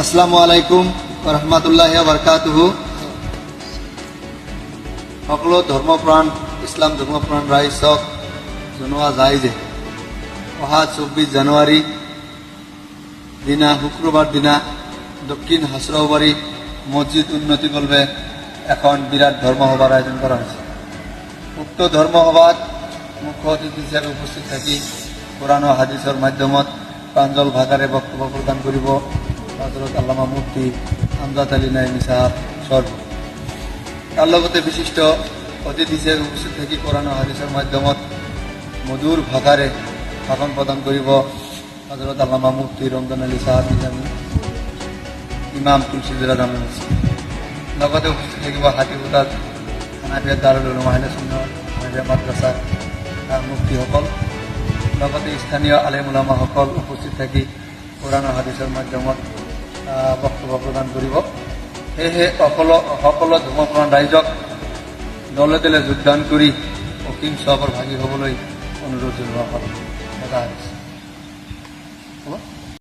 আসসালামু আলাইকুম রহমতুল্লাহ বরকাতুহু। সকলো ধৰ্মপ্ৰাণ ইছলাম ধৰ্মপ্ৰাণ ৰাইজক জনোৱা যায় যে অহা চৌব্বিছ জানুৱাৰী দিনা শুক্ৰবাৰ দিনা দক্ষিণ হাচৰাবাৰী মছজিদ উন্নতি কল্পে এখন বিৰাট ধৰ্মসভাৰ আয়োজন কৰা হৈছে উক্ত ধৰ্মসভাত মুখ্য অতিথি হিচাপে উপস্থিত থাকি ও হাদিসের মাধ্যমত প্রাঞ্জল ভাষাৰে বক্তব্য প্ৰদান কৰিব হজরত আল্লামা মুফতি আমজাদ আলী নাইমি সাহাব সর্ব লগতে বিশিষ্ট অতিথি উপস্থিত থাকি কোরআন হাদিসের মাধ্যমত মধুৰ ভাষাৰে ভাষণ প্ৰদান কৰিব হজরত আল্লামা মুফতি ৰমজান আলী সাহাব নিজামী ইমাম তুলসীজুৰা জামে লগতে উপস্থিত থাকিব হাতীপুতাত হানাফিয়া দাৰুল উলুম আহিলে শূন্য হানাফিয়া মুক্তিসকল লগতে স্থানীয় আলেম ওলামাসকল উপস্থিত থাকি কোৰআন আৰু হাদিছৰ মাধ্যমত বক্তব্য প্ৰদান কৰিব। সেয়েহে সকলো সকলো ধৰ্মপ্ৰাণ ৰাইজক দলে দলে যোগদান কৰি অসীম চবৰ ভাগী হ'বলৈ অনুৰোধ জনোৱা হ'ল। এটা হ'ব।